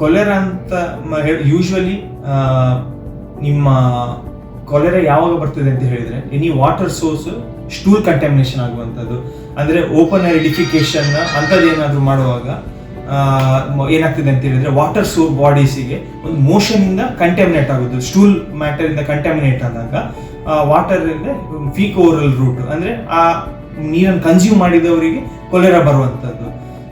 ಕೊಲೆರಾ ಅಂತ ಯೂಶ್ವಲಿ ನಿಮ್ಮ ಕೊಲೆರ ಯಾವಾಗ ಬರ್ತದೆ ಅಂತ ಹೇಳಿದ್ರೆ any water source stool contamination ಆಗುವಂಥದ್ದು. ಅಂದ್ರೆ ಓಪನ್ ಏರ್ ಡಿಫಿಕೇಶನ್ ಅಂಥದ್ದು ಏನಾದರೂ ಮಾಡುವಾಗ ಏನಾಗ್ತದೆ ಅಂತ ಹೇಳಿದ್ರೆ ವಾಟರ್ ಸೋ ಬಾಡೀಸಿಗೆ ಒಂದು ಮೋಷನಿಂದ ಇಂದ ಕಂಟಾಮಿನೇಟ್ ಆಗೋದು ಸ್ಟೂಲ್ ಮ್ಯಾಟರ್ ಇಂದ ಕಂಟಾಮಿನೇಟ್ ಆದಾಗ ವಾಟರ್ ಫೀಕ್ ಓರಲ್ ರೂಟ್ ಅಂದ್ರೆ ಆ ನೀರನ್ನು ಕನ್ಸ್ಯೂಮ್ ಮಾಡಿದವರಿಗೆ ಕೊಲೆರಾ ಬರುವಂಥದ್ದು.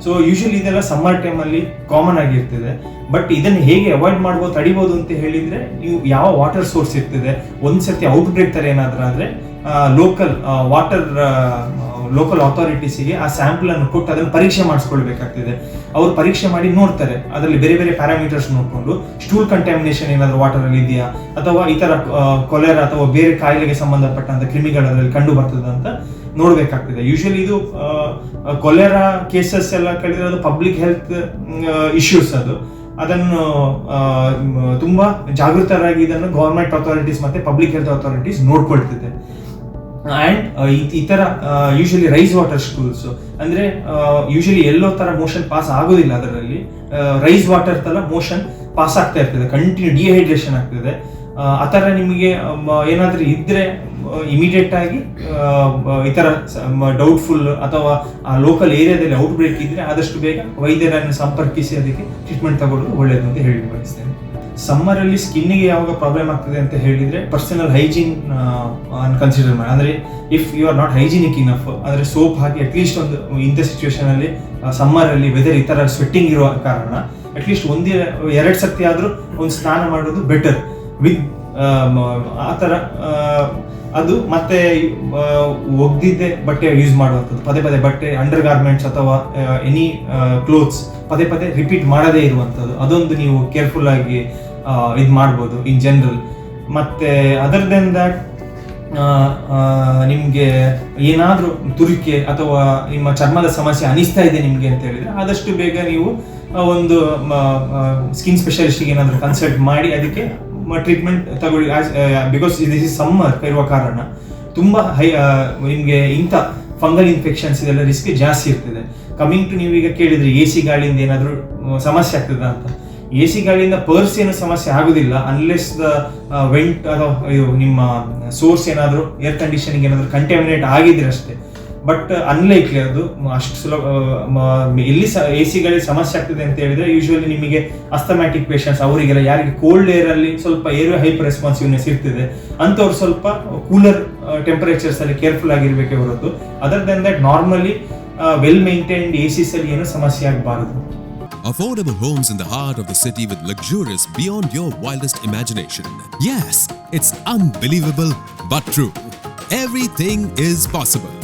ಸೊ ಯೂಶಲಿ ಇದೆಲ್ಲ ಸಮ್ಮರ್ ಟೈಮಲ್ಲಿ ಕಾಮನ್ ಆಗಿರ್ತದೆ. ಬಟ್ ಇದನ್ನು ಹೇಗೆ ಅವಾಯ್ಡ್ ಮಾಡ್ಬೋದು, ತಡಿಬೋದು ಅಂತ ಹೇಳಿದ್ರೆ, ನೀವು ಯಾವ ವಾಟರ್ ಸೋರ್ಸ್ ಇರ್ತದೆ, ಒಂದ್ಸತಿ ಔಟ್ ಬ್ರೇಕ್ ತರ ಏನಾದರೂ ಆದ್ರೆ ಲೋಕಲ್ ವಾಟರ್ ಲೋಕಲ್ ಅಥಾರಿಟೀಸಿಗೆ ಆ ಸ್ಯಾಂಪಲ್ ಅನ್ನು ಕೊಟ್ಟು ಅದನ್ನು ಪರೀಕ್ಷೆ ಮಾಡಿಸ್ಕೊಳ್ಬೇಕಾಗ್ತದೆ. ಅವರು ಪರೀಕ್ಷೆ ಮಾಡಿ ನೋಡ್ತಾರೆ. ಅದರಲ್ಲಿ ಬೇರೆ ಬೇರೆ ಪ್ಯಾರಾಮೀಟರ್ಸ್ ನೋಡಿಕೊಂಡು ಸ್ಟೂಲ್ ಕಂಟ್ಯಾಮಿನೇಷನ್ ಏನಾದರೂ ವಾಟರ್ ಅಲ್ಲಿ ಇದೆಯಾ? ಅಥವಾ ಈ ತರ ಕೊಲೆರಾ ಅಥವಾ ಬೇರೆ ಕಾಯಿಲೆಗೆ ಸಂಬಂಧಪಟ್ಟಂತ ಕ್ರಿಮಿಗಳಲ್ಲಿ ಕಂಡು ಬರ್ತದೆ ಅಂತ ನೋಡ್ಬೇಕಾಗ್ತದೆ. ಯೂಶಲಿ ಇದು ಕೊಲೆರಾ ಕೇಸಸ್ ಎಲ್ಲ ಕಳೆದ್ರೆ ಅದು ಪಬ್ಲಿಕ್ ಹೆಲ್ತ್ ಇಶ್ಯೂಸ್ ಅದು. ಅದನ್ನು ತುಂಬಾ ಜಾಗೃತರಾಗಿ ಇದನ್ನು ಗವರ್ಮೆಂಟ್ ಅಥಾರಿಟೀಸ್ ಮತ್ತೆ ಪಬ್ಲಿಕ್ ಹೆಲ್ತ್ ಅಥಾರಿಟೀಸ್ ನೋಡ್ಕೊಳ್ತಿದೆ. ಅಂಡ್ ಈ ತರ ಯೂಶಲಿ ರೈಸ್ ವಾಟರ್ ಸ್ಕೂಲ್ಸ್ ಅಂದ್ರೆ ಯೂಶಲಿ ಎಲ್ಲೋ ಥರ ಮೋಷನ್ ಪಾಸ್ ಆಗೋದಿಲ್ಲ ಅದರಲ್ಲಿ. ರೈಸ್ ವಾಟರ್ ತರ ಮೋಷನ್ ಪಾಸ್ ಆಗ್ತಾ ಇರ್ತದೆ ಕಂಟಿನ್ಯೂ ಡಿಹೈಡ್ರೇಷನ್ ಆಗ್ತದೆ. ಆ, ಥರ ನಿಮಗೆ ಏನಾದರೂ ಇದ್ರೆ ಇಮಿಡಿಯೇಟ್ ಆಗಿ ಈ ಥರ ಡೌಟ್ಫುಲ್ ಅಥವಾ ಆ ಲೋಕಲ್ ಏರಿಯಾದಲ್ಲಿ ಔಟ್ ಬ್ರೇಕ್ ಇದ್ರೆ ಆದಷ್ಟು ಬೇಗ ವೈದ್ಯರನ್ನು ಸಂಪರ್ಕಿಸಿ ಅದಕ್ಕೆ ಟ್ರೀಟ್ಮೆಂಟ್ ತಗೊಳ್ಳೋದು ಒಳ್ಳೆಯದು ಅಂತ ಹೇಳಿ ಬಯಸ್ತೇನೆ ಸಮ್ಮರ್ ಅಲ್ಲಿ ಸ್ಕಿನ್ನಿಗೆ ಯಾವಾಗ ಪ್ರಾಬ್ಲಮ್ ಆಗ್ತದೆ ಅಂತ ಹೇಳಿದ್ರೆ ಪರ್ಸನಲ್ ಹೈಜೀನ್ ಕನ್ಸಿಡರ್ ಮಾಡಿ. ಅಂದ್ರೆ if you are not hygienic enough ಅಂದ್ರೆ ಸೋಪ್ ಹಾಕಿ ಅಟ್ಲೀಸ್ಟ್ ಒಂದು, ಇಂಥ ಸಿಚುವೇಶನ್ ಅಲ್ಲಿ ಸಮ್ಮರ್ ಅಲ್ಲಿ ವೆದರ್ ಈ ಥರ ಸ್ವೆಟ್ಟಿಂಗ್ ಇರುವ ಕಾರಣ ಅಟ್ಲೀಸ್ಟ್ ಒಂದೇ, ಎರಡು ಸರ್ತಿ ಆದರೂ ಒಂದು ಸ್ನಾನ ಮಾಡೋದು ಬೆಟರ್ ವಿತ್ ಆ ಥರ ಅದು ಮತ್ತೆ ಒಗ್ದಿದ್ದೆ ಬಟ್ಟೆ ಯೂಸ್ ಮಾಡುವಂಥದ್ದು. ಪದೇ ಪದೇ ಬಟ್ಟೆ ಅಂಡರ್ ಗಾರ್ಮೆಂಟ್ಸ್ ಅಥವಾ ಎನಿ ಕ್ಲೋತ್ಸ್ ಪದೇ ಪದೇ ರಿಪೀಟ್ ಮಾಡದೇ ಇರುವಂಥದ್ದು. ಅದೊಂದು ನೀವು ಕೇರ್ಫುಲ್ ಆಗಿ ಇದು ಮಾಡ್ಬೋದು ಇನ್ ಜನರಲ್ ಮತ್ತೆ ಅದರ್ ದೆನ್ ನಿಮಗೆ ಏನಾದರೂ ತುರಿಕೆ ಅಥವಾ ನಿಮ್ಮ ಚರ್ಮದ ಸಮಸ್ಯೆ ಅನಿಸ್ತಾ ಇದೆ ನಿಮಗೆ ಅಂತ ಹೇಳಿದ್ರೆ, ಆದಷ್ಟು ಬೇಗ ನೀವು ಒಂದು ಸ್ಕಿನ್ ಸ್ಪೆಷಲಿಸ್ಟಿಗೆ ಏನಾದರೂ ಕನ್ಸಲ್ಟ್ ಮಾಡಿ, ಅದಕ್ಕೆ ಟ್ರೀಟ್ಮೆಂಟ್ ತಗೊಳ್ಳಿ. ಬಿಕಾಸ್ ದಿಸ್ ಇಸ್ ಸಮ್ಮರ್ ಇರುವ ಕಾರಣ ತುಂಬ ಹೈ ನಿಮಗೆ ಇಂಥ ಫಂಗಲ್ ಇನ್ಫೆಕ್ಷನ್ಸ್ ಇದೆಲ್ಲ ರಿಸ್ಕ್ ಜಾಸ್ತಿ ಇರ್ತದೆ. ಕಮಿಂಗ್ ಟು ನೀವೀಗ ಕೇಳಿದ್ರಿ ಎ ಸಿ ಗಾಳಿಯಿಂದ ಏನಾದರೂ ಸಮಸ್ಯೆ ಆಗ್ತದ ಅಂತ. ಎ ಸಿ ಗಾಳಿಯಿಂದ ಪರ್ಸ್ ಏನು ಸಮಸ್ಯೆ ಆಗೋದಿಲ್ಲ. ಅನ್ಲೆಸ್ ದ ವೆಂಟ್ ಅಥವಾ ನಿಮ್ಮ ಸೋರ್ಸ್ ಏನಾದರೂ ಏರ್ ಕಂಡೀಷನಿಂಗ್ ಏನಾದರೂ ಕಂಟಾಮಿನೇಟ್ ಆಗಿದ್ರೆ ಅಷ್ಟೇ. ಬಟ್ ಅನ್ಲೈಕ್ಲಿ ಅದು ಅಷ್ಟು ಸುಲಭ ಎಲ್ಲಿ ಎ ಸಿಗಳಿಗೆ ಸಮಸ್ಯೆ ಆಗ್ತದೆ ಅಂತ ಹೇಳಿದ್ರೆ ಯೂಶುವಲಿ ನಿಮಗೆ ಅಸ್ತಮ್ಯಾಟಿಕ್ ಪೇಷಂಟ್ಸ್ ಅವರಿಗೆಲ್ಲ ಯಾರಿಗೆ ಕೋಲ್ಡ್ ಏರ್ ಅಲ್ಲಿ ಸ್ವಲ್ಪ ಏರ್ ಹೈಪರ್ ರೆಸ್ಪಾನ್ಸಿವ್ನೆಸ್ ಇರ್ತದೆ ಅಂತವ್ರು ಸ್ವಲ್ಪ ಕೂಲರ್ ಟೆಂಪರೇಚರ್ಸ್ ಅಲ್ಲಿ ಕೇರ್ಫುಲ್ ಆಗಿರ್ಬೇಕೇ ಹೊರತು other than that normally well maintained A ಸಿಸ್ ಅಲ್ಲಿ ಏನು ಸಮಸ್ಯೆ ಆಗಬಾರದು Affordable homes in the heart of the city with luxurious beyond your wildest imagination. Yes, it's unbelievable but true. Everything is possible.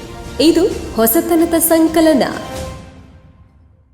ಇದು ಹೊಸತನದ ಸಂಕಲನ.